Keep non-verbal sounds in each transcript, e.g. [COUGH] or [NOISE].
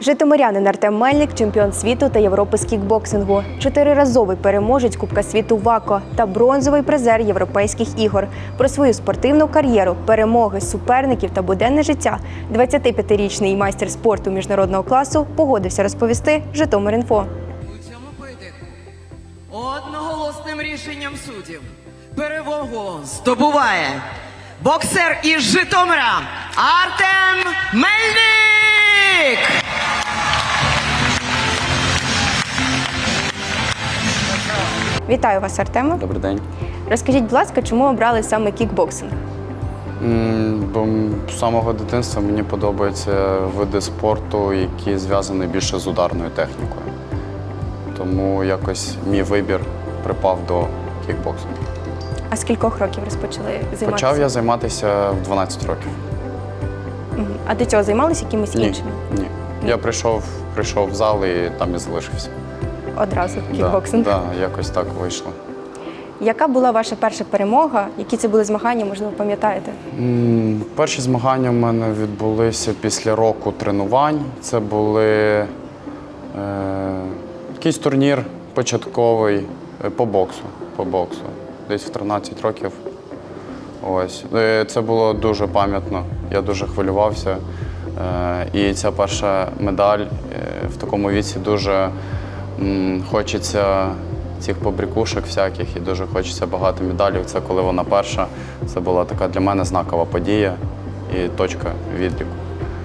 Житомирянин Артем Мельник, чемпіон світу та Європи з кікбоксингу, чотириразовий переможець Кубка світу ВАКО та бронзовий призер європейських ігор. Про свою спортивну кар'єру, перемоги, суперників та буденне життя 25-річний майстер спорту міжнародного класу погодився розповісти Житомир.Інфо. У цьому поєдинку одноголосним рішенням суддів перемогу здобуває боксер із Житомира Артем Мельник! Вітаю вас, Артема. Добрий день. Розкажіть, будь ласка, чому обрали саме кікбоксинг? Бо з самого дитинства мені подобаються види спорту, які зв'язані більше з ударною технікою. Тому якось мій вибір припав до кікбоксингу. А з кількох років розпочали займатися? Почав я займатися в 12 років. А до цього займалися якимись Ні, іншими? ні. Я прийшов, прийшов в зал і там і залишився. Одразу кікбоксинг. Да, да, якось так вийшло. Яка була ваша перша перемога? Які це були змагання, можливо, пам'ятаєте? М, Перші змагання в мене відбулися після року тренувань. Це були е, якийсь турнір початковий е, по боксу. По боксу. Десь в 13 років. Ось. Е, Це було дуже пам'ятно. Я дуже хвилювався. Е, І ця перша медаль е, в такому віці дуже хочеться цих побрікушок всяких і дуже хочеться багато медалів. Це коли вона перша. Це була така для мене знакова подія і точка відліку.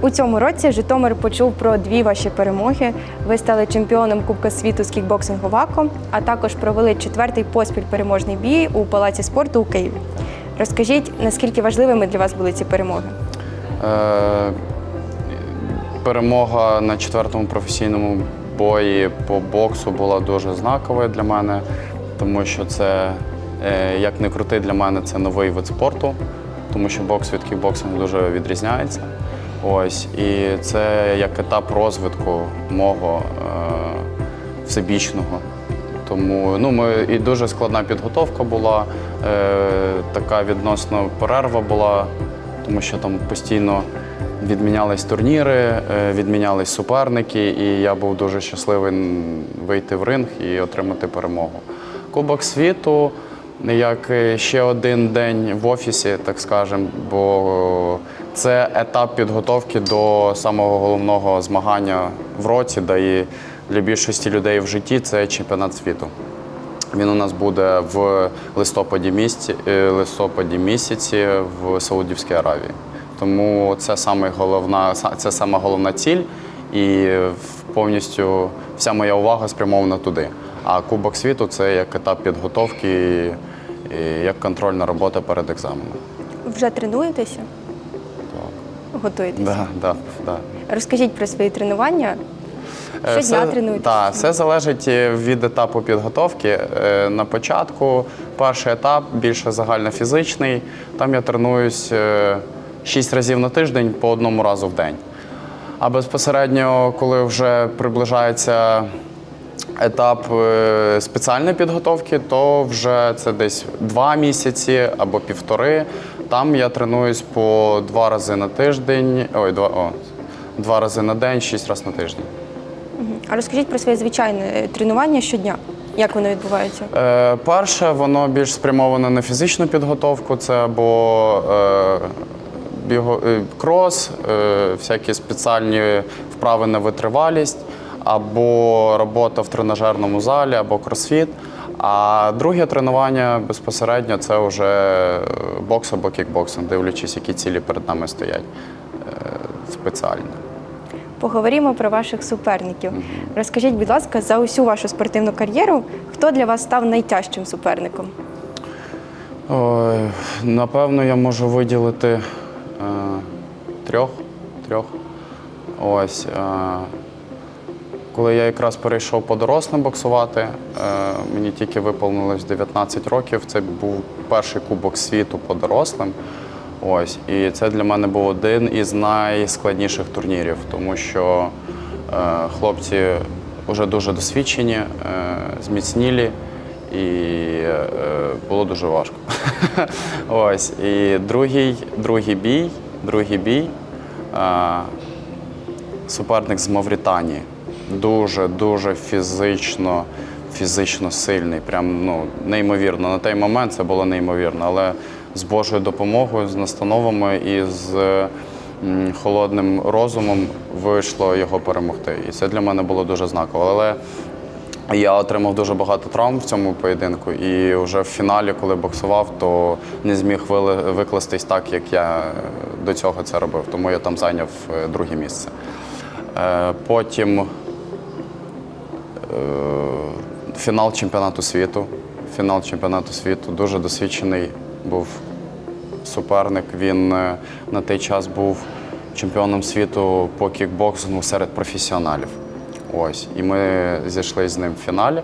У цьому році Житомир почув про дві ваші перемоги. Ви стали чемпіоном Кубка світу з кікбоксингу ВАКО, а також провели четвертий поспіль переможний бій у Палаці спорту у Києві. Розкажіть, наскільки важливими для вас були ці перемоги? Е, Перемога на четвертому професійному бої по боксу була дуже знаковою для мене, тому що це, е, як не крути, для мене це новий вид спорту, тому що бокс від кікбоксингу дуже відрізняється. Ось, і це як етап розвитку мого е, всебічного. Тому ну, ми, і дуже складна підготовка була, е, така відносно перерва була, тому що там постійно відмінялись турніри, е, відмінялись суперники, і я був дуже щасливий вийти в ринг і отримати перемогу. Кубок світу як е, ще один день в офісі, так скажемо, бо це етап підготовки до самого головного змагання в році, де і для більшості людей в житті це чемпіонат світу. Він у нас буде в листопаді місяці, е, листопаді місяці в Саудівській Аравії. Тому це саме головна, це сама головна ціль, і повністю вся моя увага спрямована туди. А Кубок світу це як етап підготовки, і як контрольна робота перед екзаменом. Вже тренуєтеся? Готуєтеся? Да, да, да. Розкажіть про свої тренування. Е, Щодня тренуєтеся? Так, все залежить е, від етапу підготовки. Е, На початку перший етап більше загальнофізичний. Там я тренуюсь 6 разів на тиждень по одному разу в день. А безпосередньо, коли вже приближається етап е, спеціальної підготовки, то вже це десь два місяці або півтори. Там я тренуюсь по два рази на тиждень, ой, два, о, два рази на день, шість разів на тиждень. А розкажіть про своє звичайне е, тренування щодня. Як воно відбувається? Е, перше, воно більш спрямоване на фізичну підготовку. Це або е, біго, е, крос, е, всякі спеціальні вправи на витривалість, або робота в тренажерному залі, або кросфіт. А друге тренування безпосередньо це вже е, бокс або кікбоксинг, дивлячись, які цілі перед нами стоять спеціально. Поговоримо про ваших суперників. Розкажіть, будь ласка, за усю вашу спортивну кар'єру, хто для вас став найтяжчим суперником? Ой, напевно, я можу виділити трьох. трьох. Ось. Е, коли я якраз перейшов по дорослим боксувати, е, мені тільки виповнилось 19 років. Це був перший кубок світу по дорослим. Ось. І це для мене був один із найскладніших турнірів, тому що е, хлопці вже дуже досвідчені, е, зміцнілі. І е, було дуже важко. [LAUGHS] Ось. І другий, другий бій, другий бій. Е, суперник з Мавританії. Дуже, дуже фізично, фізично сильний. Прям ну, неймовірно. На той момент це було неймовірно. Але з Божою допомогою, з настановами і з м, холодним розумом вийшло його перемогти. І це для мене було дуже знаково. Але я отримав дуже багато травм в цьому поєдинку, і вже в фіналі, коли боксував, то не зміг викластись так, як я е, до цього це робив. Тому я там зайняв е, друге місце. Е, Потім фінал чемпіонату світу. Фінал чемпіонату світу дуже досвідчений був суперник. Він на той час був чемпіоном світу по кікбоксингу серед професіоналів. Ось. І ми зійшли з ним в фіналі.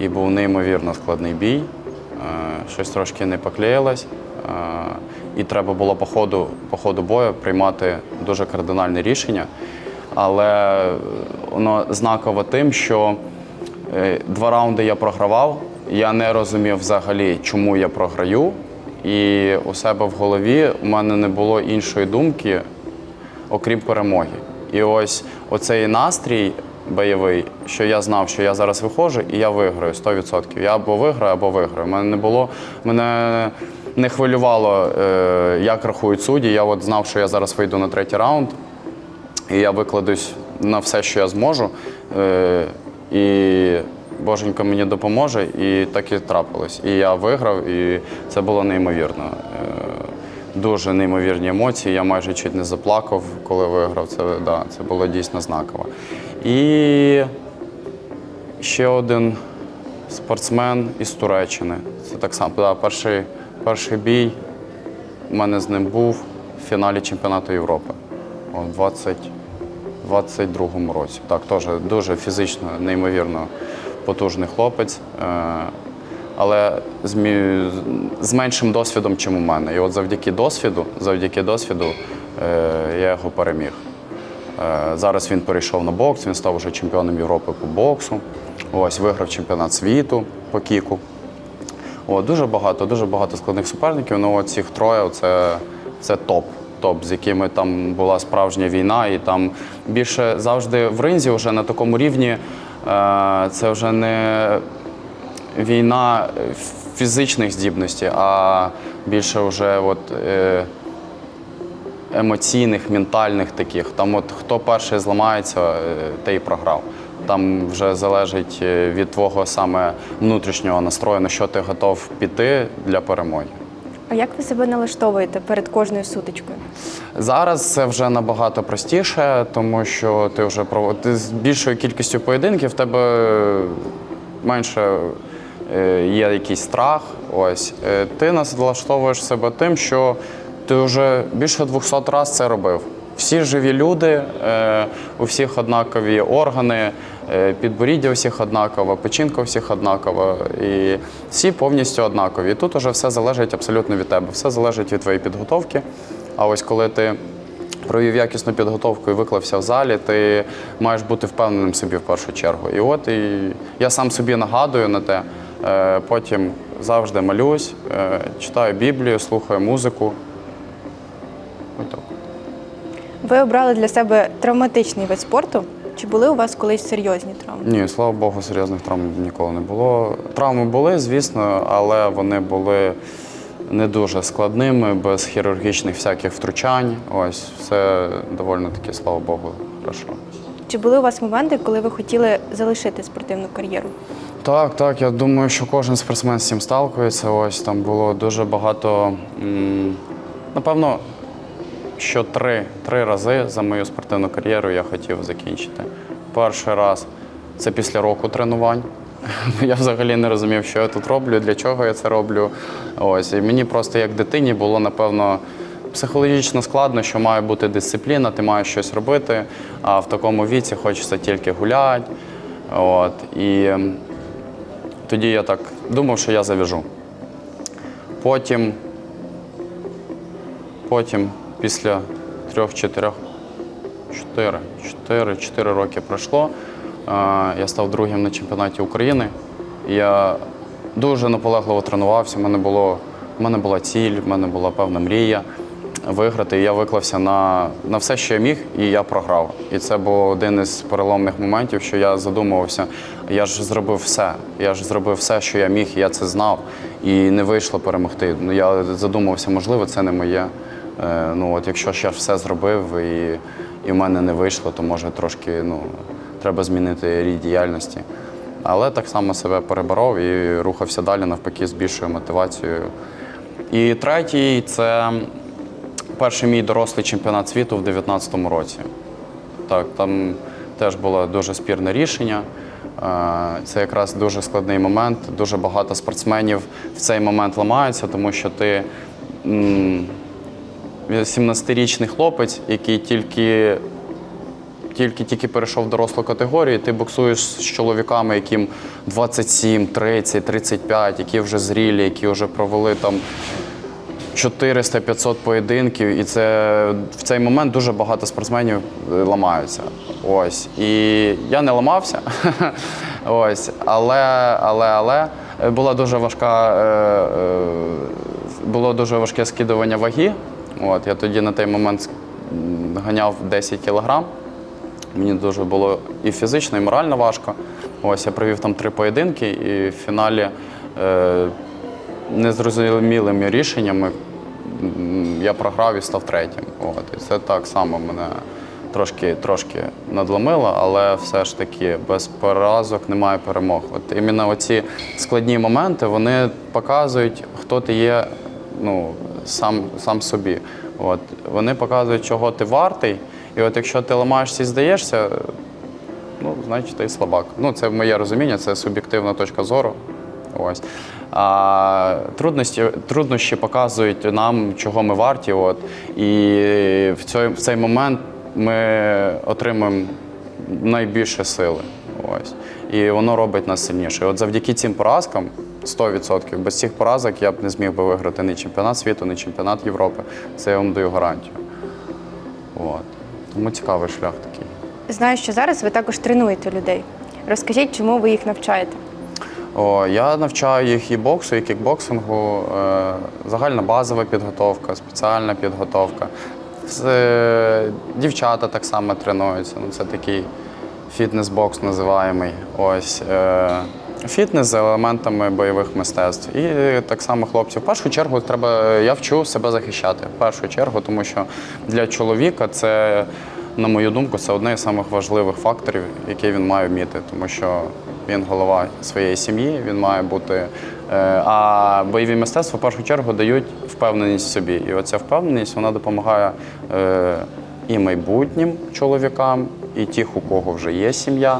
І був неймовірно складний бій. Е, Щось трошки не поклеїлось. Е, І треба було по ходу, по ходу бою приймати дуже кардинальне рішення. Але воно знаково тим, що Е, Два раунди я програвав. Я не розумів взагалі, чому я програю. І у себе в голові у мене не було іншої думки, окрім перемоги. І ось оцей настрій бойовий, що я знав, що я зараз виходжу і я виграю 100%. Я або виграю, або виграю. Мене не було, мене не хвилювало, е, як рахують судді. Я от знав, що я зараз вийду на третій раунд. І я викладусь на все, що я зможу. Е, і Боженько мені допоможе, і так і трапилось. І я виграв, і це було неймовірно. Е, Дуже неймовірні емоції. Я майже чуть не заплакав, коли виграв. Це, да, це було дійсно знаково. І ще один спортсмен із Туреччини. Це так само. Да, перший, перший бій у мене з ним був в фіналі чемпіонату Європи у 20, 22-му році. Так, теж дуже фізично, неймовірно потужний хлопець, е, але з, з меншим досвідом, ніж у мене. І от завдяки досвіду, завдяки досвіду е, я його переміг. Е, Зараз він перейшов на бокс, він став вже чемпіоном Європи по боксу. Ось виграв чемпіонат світу по кіку. О, дуже багато, дуже багато складних суперників. Ну, цих троє це, це топ. Топ, з якими там була справжня війна, і там більше завжди в ринзі вже на такому рівні. Е, це вже не війна фізичних здібностей, а більше вже от, е, емоційних, ментальних таких. Там от хто перший зламається, е, той і програв. Там вже залежить е, від твого саме внутрішнього настрою, на що ти готов піти для перемоги. А як ви себе налаштовуєте перед кожною сутичкою? Зараз це вже набагато простіше, тому що ти вже пров- ти з більшою кількістю поєдинків в тебе менше е, є якийсь страх. Ось ти налаштовуєш себе тим, що ти вже більше 200 разів це робив. Всі живі люди, е, у всіх однакові органи, е, підборіддя у всіх однаково, печінка у всіх однакова. І всі повністю однакові. І тут уже все залежить абсолютно від тебе. Все залежить від твоєї підготовки. А ось коли ти провів якісну підготовку і виклався в залі, ти маєш бути впевненим собі в першу чергу. І от і я сам собі нагадую на те. Е, Потім завжди малюсь, читаю Біблію, слухаю музику. Ось так. Ви обрали для себе травматичний вид спорту. Чи були у вас колись серйозні травми? Ні, слава Богу, серйозних травм ніколи не було. Травми були, звісно, але вони були не дуже складними, без хірургічних всяких втручань. Ось все доволі таки, слава Богу, хорошо. Чи були у вас моменти, коли ви хотіли залишити спортивну кар'єру? Так, так. Я думаю, що кожен спортсмен з цим сталкується. Ось там було дуже багато. м, Напевно, що три, три рази за мою спортивну кар'єру я хотів закінчити. Перший раз це після року тренувань. [LAUGHS] Я взагалі не розумів, що я тут роблю, для чого я це роблю. Ось і мені просто як дитині було напевно. Психологічно складно, що має бути дисципліна, ти маєш щось робити, а в такому віці хочеться тільки гуляти. От, і тоді я так думав, що я зав'яжу. Потім, потім, після трьох-чотирьох, чотири, чотири, чотири роки пройшло. Я став другим на чемпіонаті України. Я дуже наполегливо тренувався. У мене, було, в мене була ціль, в мене була певна мрія. виграти. І я виклався на, на все, що я міг, і я програв. І це був один із переломних моментів, що я задумувався. Я ж зробив все. Я ж зробив все, що я міг, і я це знав. І не вийшло перемогти. Ну, я задумався, можливо, це не моє. Е, ну, от якщо ж я все зробив і, і в мене не вийшло, то може трошки ну, треба змінити рід діяльності. Але так само себе переборов і рухався далі, навпаки, з більшою мотивацією. І третій це перший мій дорослий чемпіонат світу в 2019 році. Так, там теж було дуже спірне рішення. Е, Це якраз дуже складний момент. Дуже багато спортсменів в цей момент ламаються, тому що ти 17-річний хлопець, який тільки тільки тільки перейшов в дорослу категорію, ти боксуєш з чоловіками, яким 27, 30, 35, які вже зрілі, які вже провели там 400-500 поєдинків, і це в цей момент дуже багато спортсменів е, ламаються. Ось. І я не ламався. [LAUGHS] Ось. Але, але, але е, була дуже важка, е, було дуже важке скидування ваги. От. Я тоді на той момент ганяв 10 кілограм. Мені дуже було і фізично, і морально важко. Ось я провів там три поєдинки, і в фіналі е, незрозумілими рішеннями я програв і став третім. От. І це так само мене трошки, трошки надломило, але все ж таки без поразок немає перемог. От іменно оці складні моменти вони показують, хто ти є ну, сам, сам собі. От. Вони показують, чого ти вартий. І от якщо ти ламаєшся і здаєшся, ну, значить ти слабак. Ну, це моє розуміння, це суб'єктивна точка зору. Ось. А трудності, труднощі показують нам, чого ми варті. От. І в цей, в цей момент ми отримуємо найбільше сили. Ось. І воно робить нас сильніше. От завдяки цим поразкам, 100%, без цих поразок я б не зміг би виграти ні чемпіонат світу, ні чемпіонат Європи. Це я вам даю гарантію. От. Тому цікавий шлях такий. Знаю, що зараз ви також тренуєте людей. Розкажіть, чому ви їх навчаєте? О, я навчаю їх і боксу, і кікбоксингу, е, загальна базова підготовка, спеціальна підготовка. З- дівчата так само тренуються. Ну, це такий фітнес-бокс називаємий. Ось. Е, фітнес з елементами бойових мистецтв. І так само хлопці. В першу чергу треба, я вчу себе захищати. В першу чергу, тому що для чоловіка це, на мою думку, це одне з самих важливих факторів, який він має вміти, тому що він голова своєї сім'ї, він має бути. е, А бойові мистецтва в першу чергу дають впевненість в собі. І оця впевненість вона допомагає е, і майбутнім чоловікам, і тих, у кого вже є сім'я,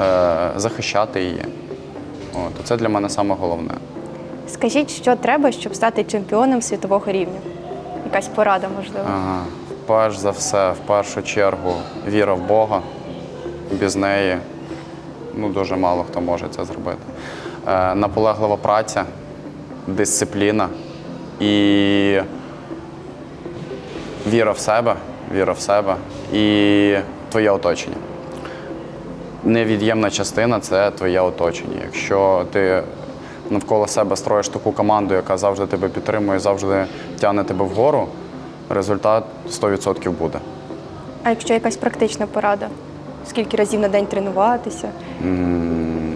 е, захищати її. От, це для мене саме головне. Скажіть, що треба, щоб стати чемпіоном світового рівня? Якась порада, можливо. Ага. Перш за все, в першу чергу, віра в Бога. Без неї ну, дуже мало хто може це зробити. Е, наполеглива праця, дисципліна і віра в себе, віра в себе і твоє оточення. Невід'ємна частина це твоє оточення. Якщо ти навколо себе строїш таку команду, яка завжди тебе підтримує, завжди тягне тебе вгору, результат 100% буде. А якщо якась практична порада? Скільки разів на день тренуватися? М,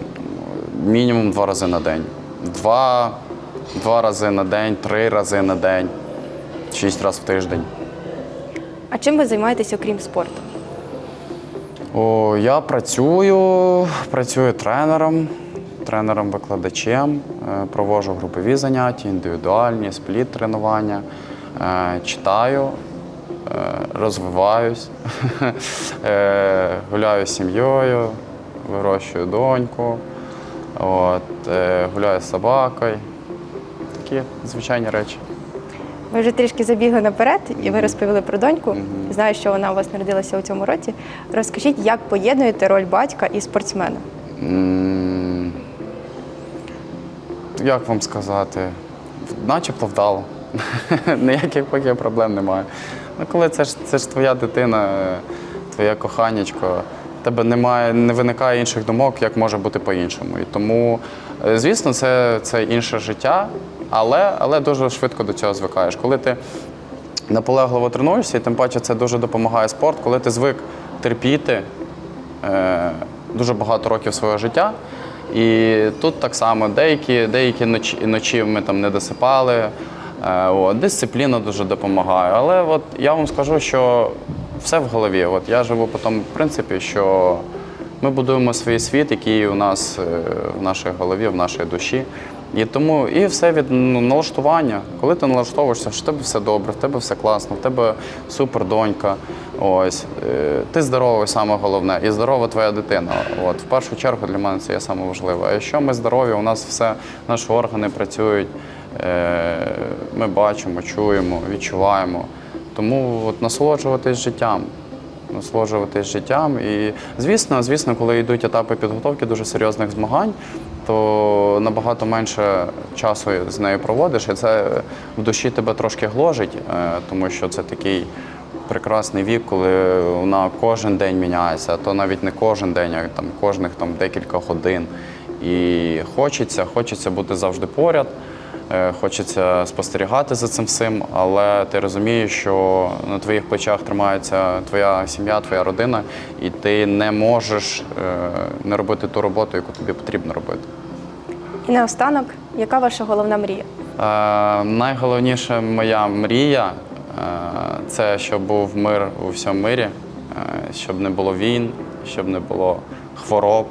Мінімум два рази на день. Два, два рази на день, три рази на день, шість разів в тиждень. А чим ви займаєтесь окрім спорту? О, я працюю, працюю тренером, тренером-викладачем, е, проводжу групові заняття, індивідуальні, спліт тренування, е, читаю, е, розвиваюсь, [LAUGHS] гуляю з сім'єю, вирощую доньку, от, гуляю з собакою. Такі звичайні речі. Ви вже трішки забігли наперед, і ви розповіли про доньку. Знаю, що вона у вас народилася у цьому році. Розкажіть, як поєднуєте роль батька і спортсмена? Як вам сказати? Начебто вдало. [LAUGHS] Ніяких поки проблем немає. Ну, коли це ж, це ж твоя дитина, твоє коханечко, в тебе немає, не виникає інших думок, як може бути по-іншому. І тому, е, звісно, це, це інше життя, але, але дуже швидко до цього звикаєш. Коли ти наполегливо тренуєшся, і тим паче це дуже допомагає спорт, коли ти звик терпіти е, дуже багато років свого життя. І тут так само деякі, деякі ночі, ночі ми там не досипали. Е, от, дисципліна дуже допомагає. Але от я вам скажу, що все в голові. От я живу по тому принципі, що ми будуємо свій світ, який у нас е, в нашій голові, в нашій душі. І тому і все від ну, налаштування. Коли ти налаштовуєшся, що в тебе все добре, в тебе все класно, в тебе супер донька. Ось е, ти здоровий, саме головне, і здорова твоя дитина. От в першу чергу для мене це є саме важливе. А якщо ми здорові, у нас все наші органи працюють, е, ми бачимо, чуємо, відчуваємо. Тому от насолоджуватись життям насолоджуватись життям. І звісно, звісно, коли йдуть етапи підготовки дуже серйозних змагань, то набагато менше часу з нею проводиш, і це в душі тебе трошки гложить, е, тому що це такий прекрасний вік, коли вона кожен день міняється, а то навіть не кожен день, а там кожних там декілька годин. І хочеться, хочеться бути завжди поряд. Е, Хочеться спостерігати за цим всім, але ти розумієш, що на твоїх плечах тримається твоя сім'я, твоя родина, і ти не можеш е, не робити ту роботу, яку тобі потрібно робити. І наостанок, яка ваша головна мрія? Е, найголовніша моя мрія е, це щоб був мир у всьому мирі, е, щоб не було війн, щоб не було хвороб,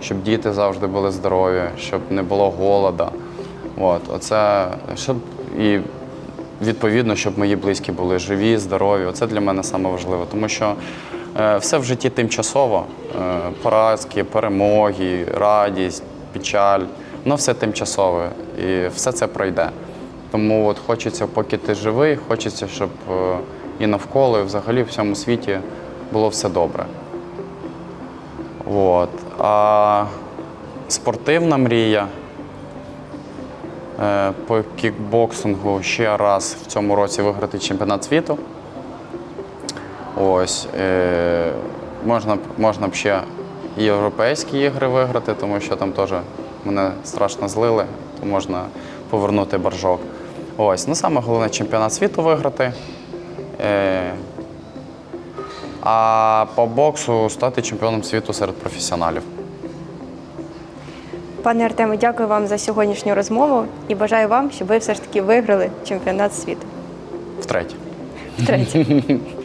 щоб діти завжди були здорові, щоб не було голода. От, оце, щоб і відповідно, щоб мої близькі були живі, здорові. Оце для мене саме важливо, тому що е, все в житті тимчасово. Е, поразки, перемоги, радість, печаль, воно все тимчасове і все це пройде. Тому от хочеться, поки ти живий, хочеться, щоб е, і навколо, і взагалі в всьому світі було все добре. От. А спортивна мрія по кікбоксингу ще раз в цьому році виграти чемпіонат світу. Ось. Е, можна, можна б ще і європейські ігри виграти, тому що там теж мене страшно злили, то можна повернути боржок. Ось. Ну, саме головне чемпіонат світу виграти. Е, а по боксу стати чемпіоном світу серед професіоналів. Пане Артеме, дякую вам за сьогоднішню розмову і бажаю вам, щоб ви все ж таки виграли чемпіонат світу. Втретє. Втретє. [LAUGHS]